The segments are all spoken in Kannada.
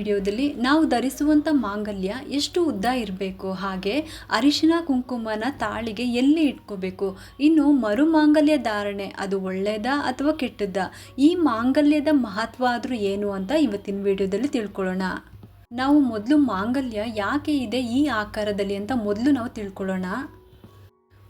ವಿಡಿಯೋದಲ್ಲಿ ನಾವು ಧರಿಸುವಂಥ ಮಾಂಗಲ್ಯ ಎಷ್ಟು ಉದ್ದ ಇರಬೇಕು? ಹಾಗೆ ಅರಿಶಿನ ಕುಂಕುಮನ ತಾಳಿಗೆ ಎಲ್ಲಿ ಇಟ್ಕೋಬೇಕು? ಇನ್ನು ಮರು ಮಾಂಗಲ್ಯ ಧಾರಣೆ, ಅದು ಒಳ್ಳೆಯದಾ ಅಥವಾ ಕೆಟ್ಟದ್ದಾ? ಈ ಮಾಂಗಲ್ಯದ ಮಹತ್ವ ಆದರೂ ಏನು ಅಂತ ಇವತ್ತಿನ ವಿಡಿಯೋದಲ್ಲಿ ತಿಳ್ಕೊಳ್ಳೋಣ. ನಾವು ಮೊದಲು ಮಾಂಗಲ್ಯ ಯಾಕೆ ಇದೆ ಈ ಆಕಾರದಲ್ಲಿ ಅಂತ ಮೊದಲು ನಾವು ತಿಳ್ಕೊಳ್ಳೋಣ.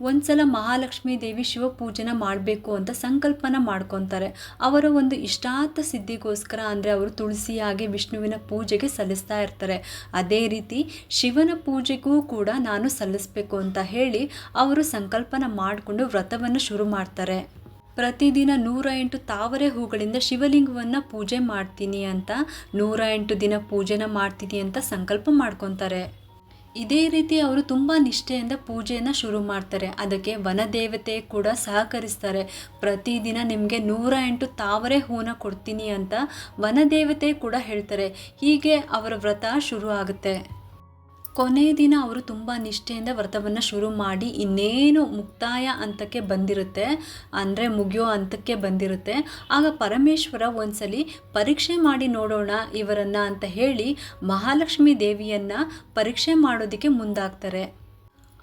ಒಂದ್ಸಲ ಮಹಾಲಕ್ಷ್ಮೀ ದೇವಿ ಶಿವಪೂಜನ ಮಾಡಬೇಕು ಅಂತ ಸಂಕಲ್ಪನ ಮಾಡ್ಕೊತಾರೆ. ಅವರ ಒಂದು ಇಷ್ಟಾರ್ಥ ಸಿದ್ಧಿಗೋಸ್ಕರ ಅಂದರೆ ಅವರು ತುಳಸಿಯಾಗಿ ವಿಷ್ಣುವಿನ ಪೂಜೆಗೆ ಸಲ್ಲಿಸ್ತಾ ಇರ್ತಾರೆ. ಅದೇ ರೀತಿ ಶಿವನ ಪೂಜೆಗೂ ಕೂಡ ನಾನು ಸಲ್ಲಿಸಬೇಕು ಅಂತ ಹೇಳಿ ಅವರು ಸಂಕಲ್ಪನ ಮಾಡಿಕೊಂಡು ವ್ರತವನ್ನು ಶುರು ಮಾಡ್ತಾರೆ. ಪ್ರತಿದಿನ ನೂರ ಎಂಟು ತಾವರೆ ಹೂಗಳಿಂದ ಶಿವಲಿಂಗವನ್ನು ಪೂಜೆ ಮಾಡ್ತೀನಿ ಅಂತ, ನೂರ ಎಂಟು ದಿನ ಪೂಜೆನ ಮಾಡ್ತೀನಿ ಅಂತ ಸಂಕಲ್ಪ ಮಾಡ್ಕೊತಾರೆ. ಇದೇ ರೀತಿ ಅವರು ತುಂಬ ನಿಷ್ಠೆಯಿಂದ ಪೂಜೆಯನ್ನು ಶುರು ಮಾಡ್ತಾರೆ. ಅದಕ್ಕೆ ವನದೇವತೆ ಕೂಡ ಸಹಕರಿಸ್ತಾರೆ. ಪ್ರತಿದಿನ ನಿಮಗೆ ನೂರ ಎಂಟು ತಾವರೆ ಹೂನ ಕೊಡ್ತೀನಿ ಅಂತ ವನದೇವತೆ ಕೂಡ ಹೇಳ್ತಾರೆ. ಹೀಗೆ ಅವರ ವ್ರತ ಶುರು ಆಗುತ್ತೆ ಕೊನೆಯ ದಿನ ಅವರು ತುಂಬ ನಿಷ್ಠೆಯಿಂದ ವ್ರತವನ್ನು ಶುರು ಮಾಡಿ ಇನ್ನೇನು ಮುಕ್ತಾಯ ಹಂತಕ್ಕೆ ಬಂದಿರುತ್ತೆ, ಅಂದರೆ ಮುಗಿಯೋ ಹಂತಕ್ಕೆ ಬಂದಿರುತ್ತೆ, ಆಗ ಪರಮೇಶ್ವರ ಒಂದ್ಸಲಿ ಪರೀಕ್ಷೆ ಮಾಡಿ ನೋಡೋಣ ಇವರನ್ನು ಅಂತ ಹೇಳಿ ಮಹಾಲಕ್ಷ್ಮಿ ದೇವಿಯನ್ನು ಪರೀಕ್ಷೆ ಮಾಡೋದಕ್ಕೆ ಮುಂದಾಗ್ತಾರೆ.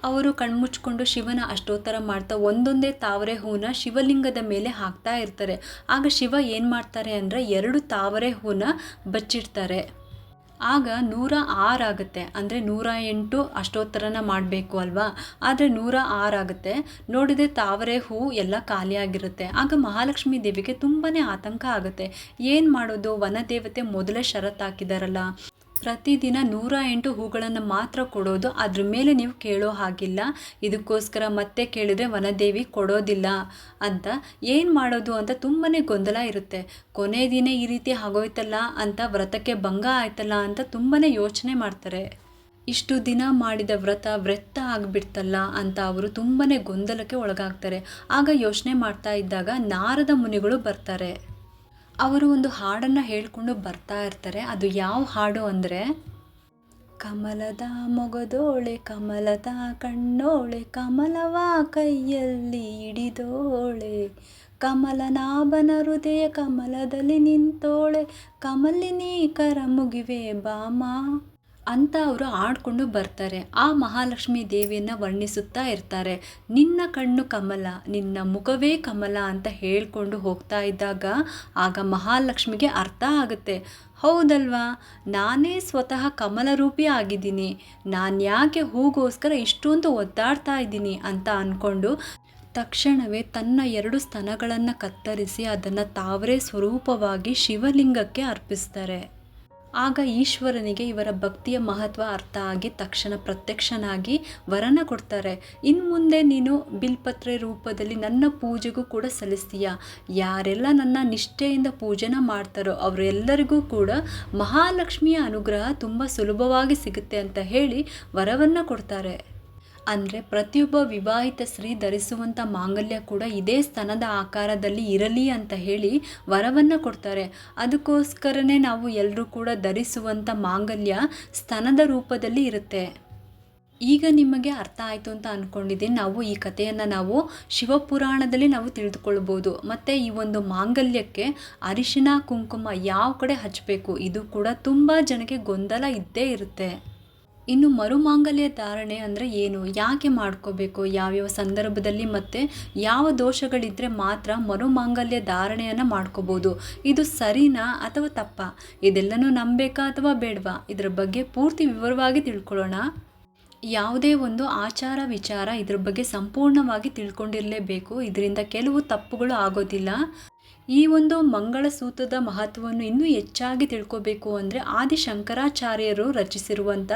ಅವರು ಕಣ್ಮುಚ್ಕೊಂಡು ಶಿವನ ಅಷ್ಟೋತ್ತರ ಮಾಡ್ತಾ ಒಂದೊಂದೇ ತಾವರೆ ಹೂನ ಶಿವಲಿಂಗದ ಮೇಲೆ ಹಾಕ್ತಾ ಇರ್ತಾರೆ. ಆಗ ಶಿವ ಏನು ಮಾಡ್ತಾರೆ ಅಂದರೆ ಎರಡು ತಾವರೆ ಹೂನ ಬಚ್ಚಿಡ್ತಾರೆ. ಆಗ ನೂರ ಆರಾಗುತ್ತೆ ಅಂದರೆ ನೂರ ಎಂಟು ಅಷ್ಟೋತ್ತರನ ಮಾಡಬೇಕು ಅಲ್ವಾ? ಆದರೆ ನೂರ ಆರಾಗುತ್ತೆ ನೋಡಿದರೆ ತಾವರೆ ಹೂ ಎಲ್ಲ ಖಾಲಿಯಾಗಿರುತ್ತೆ ಆಗ ಮಹಾಲಕ್ಷ್ಮಿ ದೇವಿಗೆ ತುಂಬಾ ಆತಂಕ ಆಗುತ್ತೆ. ಏನು ಮಾಡೋದು? ವನದೇವತೆ ಮೊದಲೇ ಷರತ್ತು ಹಾಕಿದಾರಲ್ಲ. ಪ್ರತಿದಿನ ನೂರ ಎಂಟು ಹೂಗಳನ್ನು ಮಾತ್ರ ಕೊಡೋದು, ಅದ್ರ ಮೇಲೆ ನೀವು ಕೇಳೋ ಹಾಗಿಲ್ಲ. ಇದಕ್ಕೋಸ್ಕರ ಮತ್ತೆ ಕೇಳಿದ್ರೆ ವನದೇವಿ ಕೊಡೋದಿಲ್ಲ ಅಂತ. ಏನು ಮಾಡೋದು ಅಂತ ತುಂಬಾ ಗೊಂದಲ ಇರುತ್ತೆ. ಕೊನೆ ದಿನ ಈ ರೀತಿ ಆಗೋಯ್ತಲ್ಲ ಅಂತ ವ್ರತಕ್ಕೆ ಭಂಗ ಆಯ್ತಲ್ಲ ಅಂತ ತುಂಬಾ ಯೋಚನೆ ಮಾಡ್ತಾರೆ. ಇಷ್ಟು ದಿನ ಮಾಡಿದ ವ್ರತ ವ್ರತ ಆಗಿಬಿಡ್ತಲ್ಲ ಅಂತ ಅವರು ತುಂಬಾ ಗೊಂದಲಕ್ಕೆ ಒಳಗಾಗ್ತಾರೆ. ಆಗ ಯೋಚನೆ ಮಾಡ್ತಾ ಇದ್ದಾಗ ನಾರದ ಮುನಿಗಳು ಬರ್ತಾರೆ. ಅವರು ಒಂದು ಹಾಡನ್ನು ಹೇಳಿಕೊಂಡು ಬರ್ತಾ ಇರ್ತಾರೆ. ಅದು ಯಾವ ಹಾಡು ಅಂದರೆ, ಕಮಲದ ಮೊಗದೋಳೆ, ಕಮಲದ ಕಣ್ಣೋಳೆ, ಕಮಲವ ಕೈಯಲ್ಲಿ ಹಿಡಿದೋಳೆ ಕಮಲನಾಭನ ಹೃದಯ ಕಮಲದಲ್ಲಿ ನಿಂತೋಳೆ, ಕಮಲಿನಿ ಕರ ಮುಗಿವೆ ಬಾಮ ಅಂತ ಅವರು ಆಡ್ಕೊಂಡು ಬರ್ತಾರೆ. ಆ ಮಹಾಲಕ್ಷ್ಮಿ ದೇವಿಯನ್ನು ವರ್ಣಿಸುತ್ತಾ ಇರ್ತಾರೆ. ನಿನ್ನ ಕಣ್ಣು ಕಮಲ, ನಿನ್ನ ಮುಖವೇ ಕಮಲ ಅಂತ ಹೇಳ್ಕೊಂಡು ಹೋಗ್ತಾ ಇದ್ದಾಗ ಆಗ ಮಹಾಲಕ್ಷ್ಮಿಗೆ ಅರ್ಥ ಆಗುತ್ತೆ. ಹೌದಲ್ವಾ? ನಾನೇ ಸ್ವತಃ ಕಮಲರೂಪಿ ಆಗಿದ್ದೀನಿ. ನಾನು ಯಾಕೆ ಹೂಗೋಸ್ಕರ ಇಷ್ಟೊಂದು ಒದ್ದಾಡ್ತಾ ಇದ್ದೀನಿ ಅಂತ ಅಂದ್ಕೊಂಡು ತಕ್ಷಣವೇ ತನ್ನ ಎರಡು ಸ್ತನಗಳನ್ನು ಕತ್ತರಿಸಿ ಅದನ್ನು ತಾವರೆ ಸ್ವರೂಪವಾಗಿ ಶಿವಲಿಂಗಕ್ಕೆ ಅರ್ಪಿಸ್ತಾರೆ. ಆಗ ಈಶ್ವರನಿಗೆ ಇವರ ಭಕ್ತಿಯ ಮಹತ್ವ ಅರ್ಥ ಆಗಿ ತಕ್ಷಣ ಪ್ರತ್ಯಕ್ಷನಾಗಿ ವರನ ಕೊಡ್ತಾರೆ. ಇನ್ನು ಮುಂದೆ ನೀನು ಬಿಲ್ಪತ್ರೆ ರೂಪದಲ್ಲಿ ನನ್ನ ಪೂಜೆಗೂ ಕೂಡ ಸಲ್ಲಿಸ್ತೀಯ. ಯಾರೆಲ್ಲ ನನ್ನ ನಿಷ್ಠೆಯಿಂದ ಪೂಜೆನ ಮಾಡ್ತಾರೋ ಅವರೆಲ್ಲರಿಗೂ ಕೂಡ ಮಹಾಲಕ್ಷ್ಮಿಯ ಅನುಗ್ರಹ ತುಂಬ ಸುಲಭವಾಗಿ ಸಿಗುತ್ತೆ ಅಂತ ಹೇಳಿ ವರವನ್ನು ಕೊಡ್ತಾರೆ. ಅಂದರೆ ಪ್ರತಿಯೊಬ್ಬ ವಿವಾಹಿತ ಸ್ತ್ರೀ ಧರಿಸುವಂಥ ಮಾಂಗಲ್ಯ ಕೂಡ ಇದೇ ಸ್ತನದ ಆಕಾರದಲ್ಲಿ ಇರಲಿ ಅಂತ ಹೇಳಿ ವರವನ್ನು ಕೊಡ್ತಾರೆ. ಅದಕ್ಕೋಸ್ಕರನೇ ನಾವು ಎಲ್ಲರೂ ಕೂಡ ಧರಿಸುವಂಥ ಮಾಂಗಲ್ಯ ಸ್ತನದ ರೂಪದಲ್ಲಿ ಇರುತ್ತೆ. ಈಗ ನಿಮಗೆ ಅರ್ಥ ಆಯಿತು ಅಂತ ಅಂದ್ಕೊಂಡಿದ್ದೀನಿ ನಾವು ಈ ಕಥೆಯನ್ನು ನಾವು ಶಿವಪುರಾಣದಲ್ಲಿ ನಾವು ತಿಳಿದುಕೊಳ್ಬೋದು. ಮತ್ತು ಈ ಒಂದು ಮಾಂಗಲ್ಯಕ್ಕೆ ಅರಿಶಿನ, ಕುಂಕುಮ ಯಾವ ಕಡೆ ಹಚ್ಚಬೇಕು ಇದು ಕೂಡ ತುಂಬ ಜನಕ್ಕೆ ಗೊಂದಲ ಇದ್ದೇ ಇರುತ್ತೆ. ಇನ್ನು ಮರುಮಾಂಗಲ್ಯ ಧಾರಣೆ ಅಂದರೆ ಏನು? ಯಾಕೆ ಮಾಡ್ಕೋಬೇಕು? ಯಾವ್ಯಾವ ಸಂದರ್ಭದಲ್ಲಿ ಮತ್ತು ಯಾವ ದೋಷಗಳಿದ್ದರೆ ಮಾತ್ರ ಮರುಮಾಂಗಲ್ಯ ಧಾರಣೆಯನ್ನು ಮಾಡ್ಕೋಬೋದು? ಇದು ಸರಿನಾ ಅಥವಾ ತಪ್ಪ? ಇದೆಲ್ಲನೂ ನಂಬೇಕಾ ಅಥವಾ ಬೇಡವಾ? ಇದರ ಬಗ್ಗೆ ಪೂರ್ತಿ ವಿವರವಾಗಿ ತಿಳ್ಕೊಳ್ಳೋಣ. ಯಾವುದೇ ಒಂದು ಆಚಾರ ವಿಚಾರ ಇದ್ರ ಬಗ್ಗೆ ಸಂಪೂರ್ಣವಾಗಿ ತಿಳ್ಕೊಂಡಿರಲೇಬೇಕು. ಇದರಿಂದ ಕೆಲವು ತಪ್ಪುಗಳು ಆಗೋದಿಲ್ಲ. ಈ ಒಂದು ಮಂಗಳಸೂತ್ರದ ಮಹತ್ವವನ್ನು ಇನ್ನೂ ಹೆಚ್ಚಾಗಿ ತಿಳ್ಕೋಬೇಕು ಅಂದರೆ ಆದಿ ಶಂಕರಾಚಾರ್ಯರು ರಚಿಸಿರುವಂಥ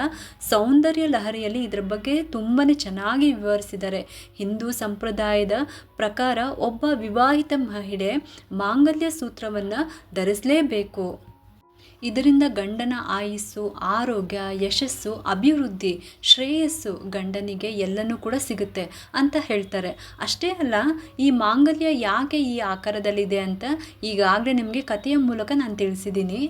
ಸೌಂದರ್ಯ ಲಹರಿಯಲ್ಲಿ ಇದರ ಬಗ್ಗೆ ತುಂಬಾ ಚೆನ್ನಾಗಿ ವಿವರಿಸಿದ್ದಾರೆ. ಹಿಂದೂ ಸಂಪ್ರದಾಯದ ಪ್ರಕಾರ ಒಬ್ಬ ವಿವಾಹಿತ ಮಹಿಳೆ ಮಾಂಗಲ್ಯ ಸೂತ್ರವನ್ನು ಧರಿಸಲೇಬೇಕು. ಇದರಿಂದ ಗಂಡನ ಆಯುಸ್ಸು, ಆರೋಗ್ಯ, ಯಶಸ್ಸು, ಅಭಿವೃದ್ಧಿ, ಶ್ರೇಯಸ್ಸು ಗಂಡನಿಗೆ ಎಲ್ಲನೂ ಕೂಡ ಸಿಗುತ್ತೆ ಅಂತ ಹೇಳ್ತಾರೆ. ಅಷ್ಟೇ ಅಲ್ಲ, ಈ ಮಾಂಗಲ್ಯ ಯಾಕೆ ಈ ಆಕಾರದಲ್ಲಿದೆ ಅಂತ ಈಗಾಗಲೇ ನಿಮಗೆ ಕಥೆಯ ಮೂಲಕ ನಾನು ತಿಳಿಸಿದ್ದೀನಿ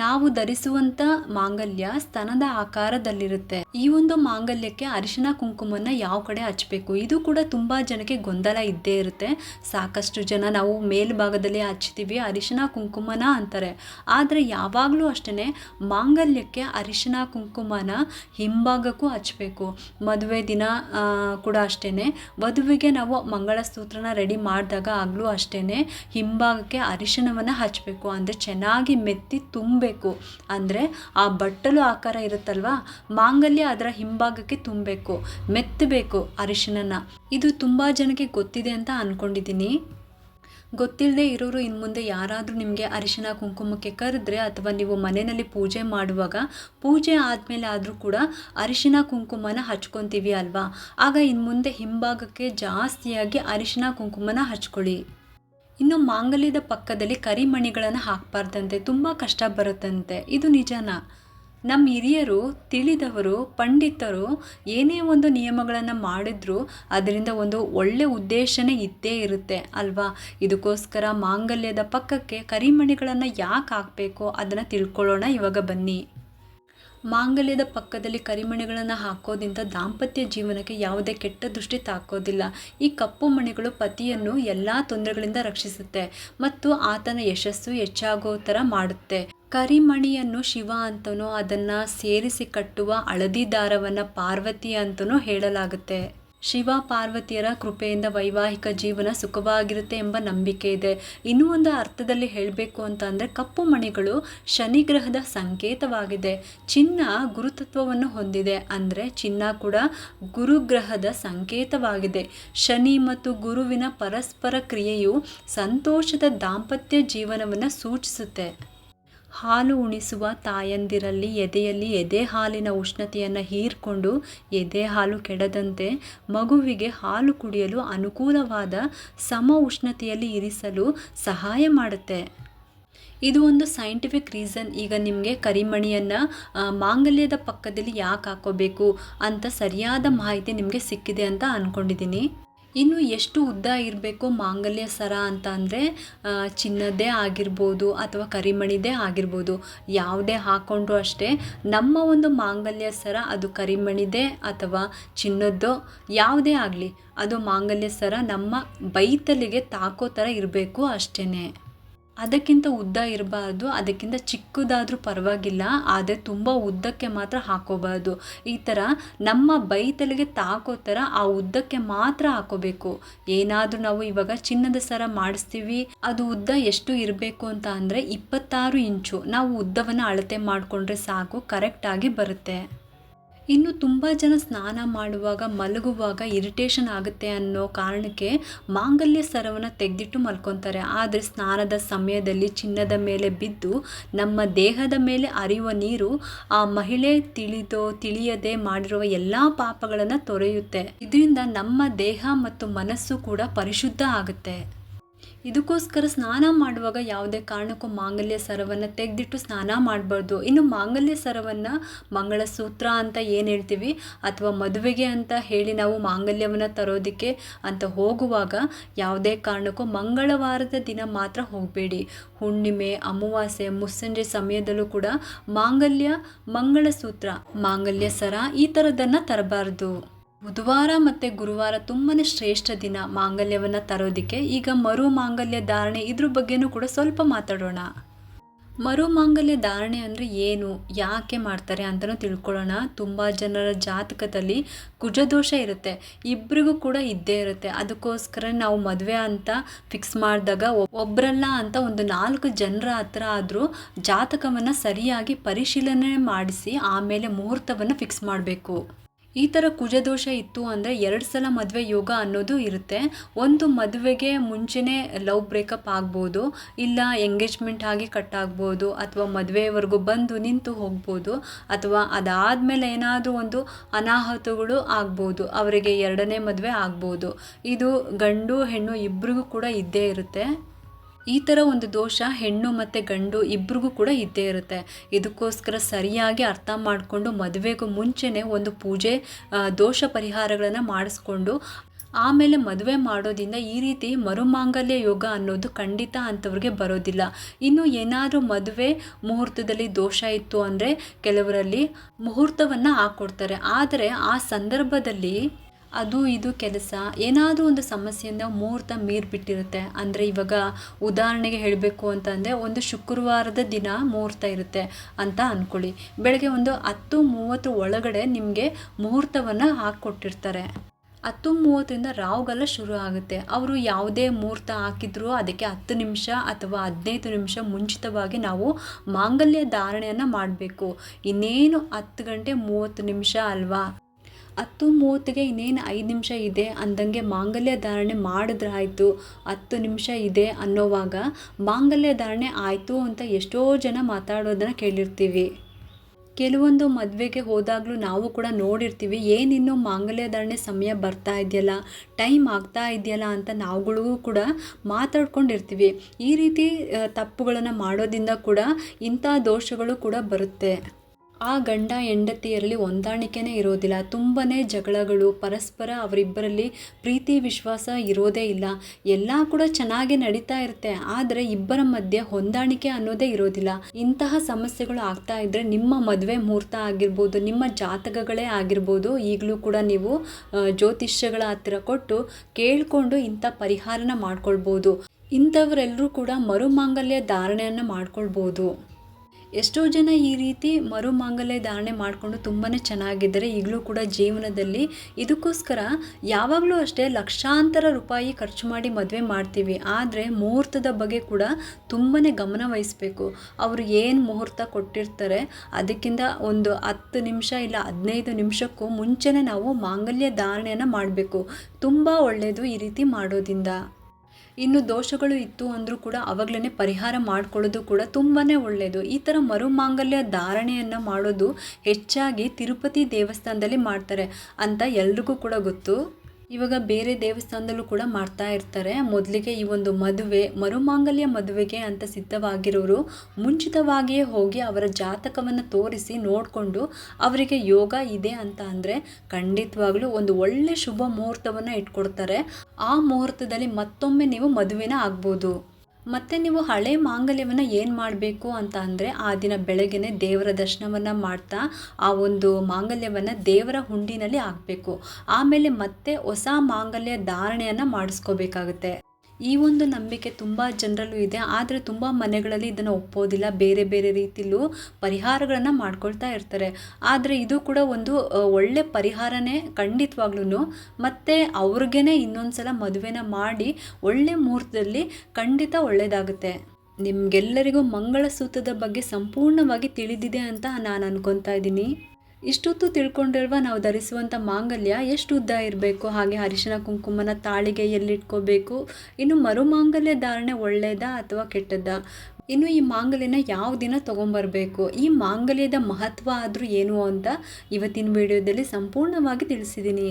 ನಾವು ಧರಿಸುವಂತ ಮಾಂಗಲ್ಯ ಸ್ತನದ ಆಕಾರದಲ್ಲಿರುತ್ತೆ. ಈ ಒಂದು ಮಾಂಗಲ್ಯಕ್ಕೆ ಅರಿಶಿನ ಕುಂಕುಮನ ಯಾವ ಕಡೆ ಹಚ್ಚಬೇಕು ಇದು ಕೂಡ ತುಂಬಾ ಜನಕ್ಕೆ ಗೊಂದಲ ಇದ್ದೇ ಇರುತ್ತೆ. ಸಾಕಷ್ಟು ಜನ ನಾವು ಮೇಲ್ಭಾಗದಲ್ಲಿ ಹಚ್ತೀವಿ ಅರಿಶಿನ ಕುಂಕುಮನ ಅಂತಾರೆ. ಆದರೆ ಯಾವಾಗಲೂ ಅಷ್ಟೇ ಮಾಂಗಲ್ಯಕ್ಕೆ ಅರಿಶಿನ ಕುಂಕುಮನ ಹಿಂಭಾಗಕ್ಕೂ ಹಚ್ಚಬೇಕು ಮದುವೆ ದಿನ ಕೂಡ ಅಷ್ಟೇ ವಧುವಿಗೆ ನಾವು ಮಂಗಳಸೂತ್ರನ ರೆಡಿ ಮಾಡಿದಾಗ ಆಗಲೂ ಅಷ್ಟೇ ಹಿಂಭಾಗಕ್ಕೆ ಅರಿಶಿಣವನ್ನು ಹಚ್ಚಬೇಕು ಅಂದರೆ ಚೆನ್ನಾಗಿ ಮೆತ್ತಿ ತುಂಬಬೇಕು. ಅಂದರೆ ಆ ಬಟ್ಟಲು ಆಕಾರ ಇರುತ್ತಲ್ವಾ? ಮಾಂಗಲ್ಯ ಅದರ ಹಿಂಭಾಗಕ್ಕೆ ತುಂಬಬೇಕು. ಮೆತ್ತಬೇಕು ಅರಿಶಿಣನ ಇದು ತುಂಬ ಜನಕ್ಕೆ ಗೊತ್ತಿದೆ ಅಂತ ಅಂದ್ಕೊಂಡಿದ್ದೀನಿ ಗೊತ್ತಿಲ್ಲದೆ ಇರೋರು ಇನ್ನು ಮುಂದೆ ಯಾರಾದರೂ ನಿಮಗೆ ಅರಿಶಿನ ಕುಂಕುಮಕ್ಕೆ ಕರೆದ್ರೆ ಅಥವಾ ನೀವು ಮನೆಯಲ್ಲಿ ಪೂಜೆ ಮಾಡುವಾಗ, ಪೂಜೆ ಆದಮೇಲೆ ಆದರೂ ಕೂಡ ಅರಿಶಿನ ಕುಂಕುಮನ ಹಚ್ಕೊತೀವಿ ಅಲ್ವಾ? ಆಗ ಇನ್ನು ಮುಂದೆ ಹಿಂಭಾಗಕ್ಕೆ ಜಾಸ್ತಿಯಾಗಿ ಅರಿಶಿನ ಕುಂಕುಮನ ಹಚ್ಕೊಳ್ಳಿ. ಇನ್ನು ಮಾಂಗಲ್ಯದ ಪಕ್ಕದಲ್ಲಿ ಕರಿಮಣಿಗಳನ್ನು ಹಾಕಬಾರ್ದಂತೆ, ತುಂಬ ಕಷ್ಟ ಬರುತ್ತಂತೆ. ಇದು ನಿಜನಾ. ನಮ್ಮ ಹಿರಿಯರು, ತಿಳಿದವರು, ಪಂಡಿತರು ಏನೇ ಒಂದು ನಿಯಮಗಳನ್ನು ಮಾಡಿದ್ರು ಅದರಿಂದ ಒಂದು ಒಳ್ಳೆ ಉದ್ದೇಶನೇ ಇದ್ದೇ ಇರುತ್ತೆ, ಅಲ್ವಾ? ಇದಕ್ಕೋಸ್ಕರ ಮಾಂಗಲ್ಯದ ಪಕ್ಕಕ್ಕೆ ಕರಿಮಣಿಗಳನ್ನು ಯಾಕೆ ಹಾಕಬೇಕು? ಅದನ್ನು ತಿಳ್ಕೊಳ್ಳೋಣ ಇವಾಗ ಬನ್ನಿ. ಮಾಂಗಲ್ಯದ ಪಕ್ಕದಲ್ಲಿ ಕರಿಮಣಿಗಳನ್ನು ಹಾಕೋದ್ರಿಂದ ದಾಂಪತ್ಯ ಜೀವನಕ್ಕೆ ಯಾವುದೇ ಕೆಟ್ಟ ದೃಷ್ಟಿ ತಾಕೋದಿಲ್ಲ. ಈ ಕಪ್ಪು ಮಣಿಗಳು ಪತಿಯನ್ನು ಎಲ್ಲ ತೊಂದರೆಗಳಿಂದ ರಕ್ಷಿಸುತ್ತೆ ಮತ್ತು ಆತನ ಯಶಸ್ಸು ಹೆಚ್ಚಾಗೋ ಥರ ಮಾಡುತ್ತೆ. ಕರಿಮಣಿಯನ್ನು ಶಿವ ಅಂತನೋ ಅದನ್ನು ಸೇರಿಸಿ ಕಟ್ಟುವ ಹಳದಿ ದಾರವನ್ನು ಪಾರ್ವತಿ ಅಂತನೂ ಹೇಳಲಾಗುತ್ತೆ. ಶಿವ ಪಾರ್ವತಿಯರ ಕೃಪೆಯಿಂದ ವೈವಾಹಿಕ ಜೀವನ ಸುಖವಾಗಿರುತ್ತೆ ಎಂಬ ನಂಬಿಕೆ ಇದೆ. ಇನ್ನೂ ಒಂದು ಅರ್ಥದಲ್ಲಿ ಹೇಳಬೇಕು ಅಂತ ಅಂದರೆ ಕಪ್ಪು ಮಣಿಗಳು ಶನಿ ಗ್ರಹದ ಸಂಕೇತವಾಗಿದೆ. ಚಿನ್ನ ಗುರುತತ್ವವನ್ನು ಹೊಂದಿದೆ ಅಂದರೆ ಚಿನ್ನ ಕೂಡ ಗುರುಗ್ರಹದ ಸಂಕೇತವಾಗಿದೆ. ಶನಿ ಮತ್ತು ಗುರುವಿನ ಪರಸ್ಪರ ಕ್ರಿಯೆಯು ಸಂತೋಷದ ದಾಂಪತ್ಯ ಜೀವನವನ್ನು ಸೂಚಿಸುತ್ತೆ. ಹಾಲು ಉಣಿಸುವ ತಾಯಂದಿರಲ್ಲಿ ಎದೆಯಲ್ಲಿ ಎದೆ ಹಾಲಿನ ಉಷ್ಣತೆಯನ್ನು ಹೀರ್ಕೊಂಡು ಎದೆ ಹಾಲು ಕೆಡದಂತೆ ಮಗುವಿಗೆ ಹಾಲು ಕುಡಿಯಲು ಅನುಕೂಲವಾದ ಸಮ ಉಷ್ಣತೆಯಲ್ಲಿ ಇರಿಸಲು ಸಹಾಯ ಮಾಡುತ್ತೆ. ಇದು ಒಂದು ಸೈಂಟಿಫಿಕ್ ರೀಸನ್ ಈಗ ನಿಮಗೆ ಕರಿಮಣಿಯನ್ನು ಮಾಂಗಲ್ಯದ ಪಕ್ಕದಲ್ಲಿ ಯಾಕೆ ಹಾಕೋಬೇಕು ಅಂತ ಸರಿಯಾದ ಮಾಹಿತಿ ನಿಮಗೆ ಸಿಕ್ಕಿದೆ ಅಂತ ಅಂದ್ಕೊಂಡಿದ್ದೀನಿ ಇನ್ನು ಎಷ್ಟು ಉದ್ದ ಇರಬೇಕು ಮಾಂಗಲ್ಯ ಸರ ಅಂತ ಅಂದರೆ ಚಿನ್ನದ್ದೇ ಆಗಿರ್ಬೋದು ಅಥವಾ ಕರಿಮಣಿದೇ ಆಗಿರ್ಬೋದು. ಯಾವುದೇ ಹಾಕ್ಕೊಂಡ್ರು ಅಷ್ಟೇ ನಮ್ಮ ಒಂದು ಮಾಂಗಲ್ಯ ಸರ ಅದು ಕರಿಮಣಿದೇ ಅಥವಾ ಚಿನ್ನದ್ದೋ ಯಾವುದೇ ಆಗಲಿ, ಅದು ಮಾಂಗಲ್ಯ ಸರ ನಮ್ಮ ಬೈತಲಿಗೆ ತಾಕೋ ಥರ ಇರಬೇಕು ಅಷ್ಟೇ ಅದಕ್ಕಿಂತ ಉದ್ದ ಇರಬಾರ್ದು, ಅದಕ್ಕಿಂತ ಚಿಕ್ಕದಾದರೂ ಪರವಾಗಿಲ್ಲ, ಆದರೆ ತುಂಬ ಉದ್ದಕ್ಕೆ ಮಾತ್ರ ಹಾಕೋಬಾರ್ದು. ಈ ಥರ ನಮ್ಮ ಬೈತಲೆಗೆ ತಾಕೋ ಥರ ಆ ಉದ್ದಕ್ಕೆ ಮಾತ್ರ ಹಾಕೋಬೇಕು. ಏನಾದರೂ ನಾವು ಇವಾಗ ಚಿನ್ನದ ಸರ ಮಾಡಿಸ್ತೀವಿ, ಅದು ಉದ್ದ ಎಷ್ಟು ಇರಬೇಕು ಅಂತ ಅಂದರೆ ಇಪ್ಪತ್ತಾರು ಇಂಚು. ನಾವು ಉದ್ದವನ್ನು ಅಳತೆ ಮಾಡಿಕೊಂಡ್ರೆ ಸಾಕು ಕರೆಕ್ಟಾಗಿ ಬರುತ್ತೆ. ಇನ್ನು ತುಂಬ ಜನ ಸ್ನಾನ ಮಾಡುವಾಗ, ಮಲಗುವಾಗ ಇರಿಟೇಷನ್ ಆಗುತ್ತೆ ಅನ್ನೋ ಕಾರಣಕ್ಕೆ ಮಾಂಗಲ್ಯ ಸರವನ್ನು ತೆಗೆದಿಟ್ಟು ಮಲ್ಕೊತಾರೆ. ಆದರೆ ಸ್ನಾನದ ಸಮಯದಲ್ಲಿ ಚಿನ್ನದ ಮೇಲೆ ಬಿದ್ದು ನಮ್ಮ ದೇಹದ ಮೇಲೆ ಹರಿಯುವ ನೀರು ಆ ಮಹಿಳೆ ತಿಳಿದೋ, ತಿಳಿಯದೆ ಮಾಡಿರುವ ಎಲ್ಲ ಪಾಪಗಳನ್ನು ತೊರೆಯುತ್ತೆ. ಇದರಿಂದ ನಮ್ಮ ದೇಹ ಮತ್ತು ಮನಸ್ಸು ಕೂಡ ಪರಿಶುದ್ಧ ಆಗುತ್ತೆ. ಇದಕ್ಕೋಸ್ಕರ ಸ್ನಾನ ಮಾಡುವಾಗ ಯಾವುದೇ ಕಾರಣಕ್ಕೂ ಮಾಂಗಲ್ಯ ಸರವನ್ನು ತೆಗೆದಿಟ್ಟು ಸ್ನಾನ ಮಾಡಬಾರ್ದು. ಇನ್ನು ಮಾಂಗಲ್ಯ ಸರವನ್ನು ಮಂಗಳಸೂತ್ರ ಅಂತ ಏನು ಹೇಳ್ತೀವಿ? ಅಥವಾ ಮದುವೆಗೆ ಅಂತ ಹೇಳಿ ನಾವು ಮಾಂಗಲ್ಯವನ್ನು ತರೋದಕ್ಕೆ ಅಂತ ಹೋಗುವಾಗ ಯಾವುದೇ ಕಾರಣಕ್ಕೂ ಮಂಗಳವಾರದ ದಿನ ಮಾತ್ರ ಹೋಗಬೇಡಿ. ಹುಣ್ಣಿಮೆ, ಅಮಾವಾಸ್ಯೆ, ಮುಸ್ಸಂಜೆ ಸಮಯದಲ್ಲೂ ಕೂಡ ಮಾಂಗಲ್ಯ, ಮಂಗಳಸೂತ್ರ, ಮಾಂಗಲ್ಯ ಸರ ಈ ಥರದನ್ನು ತರಬಾರ್ದು. ಬುಧವಾರ ಮತ್ತು ಗುರುವಾರ ತುಂಬಾ ಶ್ರೇಷ್ಠ ದಿನ ಮಾಂಗಲ್ಯವನ್ನು ತರೋದಕ್ಕೆ ಈಗ ಮರು ಮಾಂಗಲ್ಯ ಧಾರಣೆ ಇದ್ರ ಬಗ್ಗೆನೂ ಕೂಡ ಸ್ವಲ್ಪ ಮಾತಾಡೋಣ. ಮರು ಮಾಂಗಲ್ಯ ಧಾರಣೆ ಅಂದರೆ ಏನು, ಯಾಕೆ ಮಾಡ್ತಾರೆ ಅಂತಲೂ ತಿಳ್ಕೊಳ್ಳೋಣ. ತುಂಬ ಜನರ ಜಾತಕದಲ್ಲಿ ಕುಜದೋಷ ಇರುತ್ತೆ ಇಬ್ಬರಿಗೂ ಕೂಡ ಇದ್ದೇ ಇರುತ್ತೆ. ಅದಕ್ಕೋಸ್ಕರ ನಾವು ಮದುವೆ ಅಂತ ಫಿಕ್ಸ್ ಮಾಡಿದಾಗ ಒಬ್ಬರಲ್ಲ ಅಂತ ಒಂದು ನಾಲ್ಕು ಜನರ ಹತ್ರ ಆದರೂ ಜಾತಕವನ್ನು ಸರಿಯಾಗಿ ಪರಿಶೀಲನೆ ಮಾಡಿಸಿ ಆಮೇಲೆ ಮುಹೂರ್ತವನ್ನು ಫಿಕ್ಸ್ ಮಾಡಬೇಕು. ಈ ಥರ ಕುಜದೋಷ ಇತ್ತು ಅಂದರೆ ಎರಡು ಸಲ ಮದುವೆ ಯೋಗ ಅನ್ನೋದು ಇರುತ್ತೆ. ಒಂದು ಮದುವೆಗೆ ಮುಂಚೆನೇ ಲವ್ ಬ್ರೇಕಪ್ ಆಗ್ಬೋದು, ಇಲ್ಲ ಎಂಗೇಜ್ಮೆಂಟ್ ಆಗಿ ಕಟ್ ಆಗ್ಬೋದು, ಅಥವಾ ಮದುವೆವರೆಗೂ ಬಂದು ನಿಂತು ಹೋಗ್ಬೋದು, ಅಥವಾ ಅದಾದಮೇಲೆ ಏನಾದರೂ ಒಂದು ಅನಾಹುತಗಳು ಆಗ್ಬೋದು, ಅವರಿಗೆ ಎರಡನೇ ಮದುವೆ ಆಗ್ಬೋದು. ಇದು ಗಂಡು ಹೆಣ್ಣು ಇಬ್ಬರಿಗೂ ಕೂಡ ಇದ್ದೇ ಇರುತ್ತೆ. ಈ ಥರ ಒಂದು ದೋಷ ಹೆಣ್ಣು ಮತ್ತು ಗಂಡು ಇಬ್ರಿಗೂ ಕೂಡ ಇದ್ದೇ ಇರುತ್ತೆ. ಇದಕ್ಕೋಸ್ಕರ ಸರಿಯಾಗಿ ಅರ್ಥ ಮಾಡಿಕೊಂಡು ಮದುವೆಗೂ ಮುಂಚೆನೇ ಒಂದು ಪೂಜೆ ದೋಷ ಪರಿಹಾರಗಳನ್ನು ಮಾಡಿಸ್ಕೊಂಡು ಆಮೇಲೆ ಮದುವೆ ಮಾಡೋದ್ರಿಂದ ಈ ರೀತಿ ಮರುಮಾಂಗಲ್ಯ ಯೋಗ ಅನ್ನೋದು ಖಂಡಿತ ಅಂಥವ್ರಿಗೆ ಬರೋದಿಲ್ಲ. ಇನ್ನು ಏನಾದರೂ ಮದುವೆ ಮುಹೂರ್ತದಲ್ಲಿ ದೋಷ ಇತ್ತು ಅಂದರೆ ಕೆಲವರಲ್ಲಿ ಮುಹೂರ್ತವನ್ನು ಹಾಕ್ಕೊಡ್ತಾರೆ ಆದರೆ ಆ ಸಂದರ್ಭದಲ್ಲಿ ಅದು ಇದು ಕೆಲಸ. ಏನಾದರೂ ಒಂದು ಸಮಸ್ಯೆಯಿಂದ ಮುಹೂರ್ತ ಮೀರಿಬಿಟ್ಟಿರುತ್ತೆ. ಅಂದರೆ ಇವಾಗ ಉದಾಹರಣೆಗೆ ಹೇಳಬೇಕು ಅಂತಂದರೆ ಒಂದು ಶುಕ್ರವಾರದ ದಿನ ಮುಹೂರ್ತ ಇರುತ್ತೆ ಅಂತ ಅಂದ್ಕೊಳ್ಳಿ ಬೆಳಗ್ಗೆ ಒಂದು ಹತ್ತು ಮೂವತ್ತು ಒಳಗಡೆ ನಿಮಗೆ ಮುಹೂರ್ತವನ್ನು ಹಾಕ್ಕೊಟ್ಟಿರ್ತಾರೆ. ಹತ್ತು ಮೂವತ್ತರಿಂದ ರಾವುಗಲ್ಲ ಶುರು ಆಗುತ್ತೆ. ಅವರು ಯಾವುದೇ ಮುಹೂರ್ತ ಹಾಕಿದ್ರು ಅದಕ್ಕೆ ಹತ್ತು ನಿಮಿಷ ಅಥವಾ ಹದಿನೈದು ನಿಮಿಷ ಮುಂಚಿತವಾಗಿ ನಾವು ಮಾಂಗಲ್ಯ ಧಾರಣೆಯನ್ನು ಮಾಡಬೇಕು. ಇನ್ನೇನು ಹತ್ತು ಗಂಟೆ ಮೂವತ್ತು ನಿಮಿಷ ಅಲ್ವಾ? ಹತ್ತು ಮೂವತ್ತಿಗೆ ಇನ್ನೇನು ಐದು ನಿಮಿಷ ಇದೆ ಅಂದಂಗೆ ಮಾಂಗಲ್ಯ ಧಾರಣೆ ಮಾಡಿದ್ರೆ ಆಯಿತು, ಹತ್ತು ನಿಮಿಷ ಇದೆ ಅನ್ನೋವಾಗ ಮಾಂಗಲ್ಯ ಧಾರಣೆ ಆಯಿತು ಅಂತ ಎಷ್ಟೋ ಜನ ಮಾತಾಡೋದನ್ನು ಕೇಳಿರ್ತೀವಿ. ಕೆಲವೊಂದು ಮದುವೆಗೆ ಹೋದಾಗಲೂ ನಾವು ಕೂಡ ನೋಡಿರ್ತೀವಿ ಏನಿನ್ನೂ ಮಾಂಗಲ್ಯ ಧಾರಣೆ ಸಮಯ ಬರ್ತಾ ಇದೆಯಲ್ಲ, ಟೈಮ್ ಆಗ್ತಾ ಇದೆಯಲ್ಲ ಅಂತ ನಾವುಗಳಿಗೂ ಕೂಡ ಮಾತಾಡ್ಕೊಂಡಿರ್ತೀವಿ. ಈ ರೀತಿ ತಪ್ಪುಗಳನ್ನು ಮಾಡೋದಿಂದ ಕೂಡ ಇಂಥ ದೋಷಗಳು ಕೂಡ ಬರುತ್ತೆ. ಆ ಗಂಡ ಹೆಂಡತಿಯರಲ್ಲಿ ಹೊಂದಾಣಿಕೆನೇ ಇರೋದಿಲ್ಲ. ತುಂಬಾ ಜಗಳಗಳು, ಪರಸ್ಪರ ಅವರಿಬ್ಬರಲ್ಲಿ ಪ್ರೀತಿ, ವಿಶ್ವಾಸ ಇರೋದೇ ಇಲ್ಲ. ಎಲ್ಲ ಕೂಡ ಚೆನ್ನಾಗಿ ನಡೀತಾ ಇರುತ್ತೆ. ಆದರೆ ಇಬ್ಬರ ಮಧ್ಯೆ ಹೊಂದಾಣಿಕೆ ಅನ್ನೋದೇ ಇರೋದಿಲ್ಲ. ಇಂತಹ ಸಮಸ್ಯೆಗಳು ಆಗ್ತಾ ಇದ್ದರೆ ನಿಮ್ಮ ಮದುವೆ ಮುಹೂರ್ತ ಆಗಿರ್ಬೋದು, ನಿಮ್ಮ ಜಾತಕಗಳೇ ಆಗಿರ್ಬೋದು, ಈಗಲೂ ಕೂಡ ನೀವು ಜ್ಯೋತಿಷ್ಯಗಳ ಹತ್ತಿರ ಕೊಟ್ಟು ಕೇಳಿಕೊಂಡು ಇಂಥ ಪರಿಹಾರನ ಮಾಡ್ಕೊಳ್ಬೋದು. ಇಂಥವರೆಲ್ಲರೂ ಕೂಡ ಮರುಮಾಂಗಲ್ಯ ಧಾರಣೆಯನ್ನು ಮಾಡ್ಕೊಳ್ಬೋದು. ಎಷ್ಟೋ ಜನ ಈ ರೀತಿ ಮರುಮಾಂಗಲ್ಯ ಧಾರಣೆ ಮಾಡಿಕೊಂಡು ತುಂಬಾ ಚೆನ್ನಾಗಿದ್ದಾರೆ. ಈಗಲೂ ಕೂಡ ಜೀವನದಲ್ಲಿ ಇದಕ್ಕೋಸ್ಕರ ಯಾವಾಗಲೂ ಅಷ್ಟೇ ಲಕ್ಷಾಂತರ ರೂಪಾಯಿ ಖರ್ಚು ಮಾಡಿ ಮದುವೆ ಮಾಡ್ತೀವಿ. ಆದರೆ ಮುಹೂರ್ತದ ಬಗ್ಗೆ ಕೂಡ ತುಂಬಾ ಗಮನ ವಹಿಸಬೇಕು. ಅವರು ಏನು ಮುಹೂರ್ತ ಕೊಟ್ಟಿರ್ತಾರೆ, ಅದಕ್ಕಿಂತ ಒಂದು ಹತ್ತು ನಿಮಿಷ ಇಲ್ಲ ಹದಿನೈದು ನಿಮಿಷಕ್ಕೂ ಮುಂಚೆನೇ ನಾವು ಮಾಂಗಲ್ಯ ಧಾರಣೆಯನ್ನು ಮಾಡಬೇಕು. ತುಂಬ ಒಳ್ಳೆಯದು ಈ ರೀತಿ ಮಾಡೋದ್ರಿಂದ. ಇನ್ನು ದೋಷಗಳು ಇತ್ತು ಅಂದರೂ ಕೂಡ ಅವಾಗಲೇ ಪರಿಹಾರ ಮಾಡ್ಕೊಳ್ಳೋದು ಕೂಡ ತುಂಬಾ ಒಳ್ಳೆಯದು ಈ ಥರ ಮರುಮಾಂಗಲ್ಯ ಧಾರಣೆಯನ್ನು ಮಾಡೋದು ಹೆಚ್ಚಾಗಿ ತಿರುಪತಿ ದೇವಸ್ಥಾನದಲ್ಲಿ ಮಾಡ್ತಾರೆ ಅಂತ ಎಲ್ರಿಗೂ ಕೂಡ ಗೊತ್ತು. ಇವಾಗ ಬೇರೆ ದೇವಸ್ಥಾನದಲ್ಲೂ ಕೂಡ ಮಾಡ್ತಾ ಇರ್ತಾರೆ. ಮೊದಲಿಗೆ ಈ ಒಂದು ಮದುವೆ, ಮರುಮಾಂಗಲ್ಯ ಮದುವೆಗೆ ಅಂತ ಸಿದ್ಧವಾಗಿರೋರು ಮುಂಚಿತವಾಗಿಯೇ ಹೋಗಿ ಅವರ ಜಾತಕವನ್ನು ತೋರಿಸಿ ನೋಡಿಕೊಂಡು ಅವರಿಗೆ ಯೋಗ ಇದೆ ಅಂತ ಅಂದರೆ ಖಂಡಿತವಾಗ್ಲೂ ಒಂದು ಒಳ್ಳೆ ಶುಭ ಮುಹೂರ್ತವನ್ನು ಇಟ್ಕೊಡ್ತಾರೆ. ಆ ಮುಹೂರ್ತದಲ್ಲಿ ಮತ್ತೊಮ್ಮೆ ನೀವು ಮದುವೆನ ಆಗ್ಬೋದು. ಮತ್ತು ನೀವು ಹಳೆ ಮಾಂಗಲ್ಯವನ್ನು ಏನು ಮಾಡಬೇಕು ಅಂತ ಅಂದರೆ ಆ ದಿನ ಬೆಳಗ್ಗೆನೆ ದೇವರ ದರ್ಶನವನ್ನು ಮಾಡ್ತಾ ಆ ಒಂದು ಮಾಂಗಲ್ಯವನ್ನು ದೇವರ ಹುಂಡಿನಲ್ಲಿ ಹಾಕಬೇಕು. ಆಮೇಲೆ ಮತ್ತೆ ಹೊಸ ಮಾಂಗಲ್ಯ ಧಾರಣೆಯನ್ನು ಮಾಡಿಸ್ಕೋಬೇಕಾಗುತ್ತೆ. ಈ ಒಂದು ನಂಬಿಕೆ ತುಂಬ ಜನರಲ್ಲೂ ಇದೆ, ಆದರೆ ತುಂಬ ಮನೆಗಳಲ್ಲಿ ಇದನ್ನು ಒಪ್ಪೋದಿಲ್ಲ. ಬೇರೆ ಬೇರೆ ರೀತಿಲೂ ಪರಿಹಾರಗಳನ್ನು ಮಾಡ್ಕೊಳ್ತಾ ಇರ್ತಾರೆ. ಆದರೆ ಇದು ಕೂಡ ಒಂದು ಒಳ್ಳೆ ಪರಿಹಾರನೇ ಖಂಡಿತವಾಗ್ಲೂ ಮತ್ತು ಅವ್ರಿಗೇ ಇನ್ನೊಂದು ಸಲ ಮದುವೆನ ಮಾಡಿ ಒಳ್ಳೆ ಮುಹೂರ್ತದಲ್ಲಿ ಖಂಡಿತ ಒಳ್ಳೆಯದಾಗುತ್ತೆ ನಿಮಗೆಲ್ಲರಿಗೂ ಮಂಗಳಸೂತ್ರದ ಬಗ್ಗೆ ಸಂಪೂರ್ಣವಾಗಿ ತಿಳಿದಿದೆ ಅಂತ ನಾನು ಅನ್ಕೊತಾ ಇದ್ದೀನಿ. ಇಷ್ಟೊತ್ತು ತಿಳ್ಕೊಂಡಿರುವ ನಾವು ಧರಿಸುವಂಥ ಮಾಂಗಲ್ಯ? ಎಷ್ಟು ಉದ್ದ ಇರಬೇಕು? ಹಾಗೆ ಅರಿಶಿನ ಕುಂಕುಮನ ತಾಳಿಗೆ ಎಲ್ಲಿಟ್ಕೋಬೇಕು? ಇನ್ನು ಮರು ಮಾಂಗಲ್ಯ ಧಾರಣೆ ಒಳ್ಳೆಯದಾ ಅಥವಾ ಕೆಟ್ಟದ್ದಾ? ಇನ್ನು ಈ ಮಾಂಗಲ್ಯನ ಯಾವ ದಿನ ತೊಗೊಂಬರಬೇಕು? ಈ ಮಾಂಗಲ್ಯದ ಮಹತ್ವ ಆದರೂ ಏನು ಅಂತ ಇವತ್ತಿನ ವಿಡಿಯೋದಲ್ಲಿ ಸಂಪೂರ್ಣವಾಗಿ ತಿಳಿಸಿದ್ದೀನಿ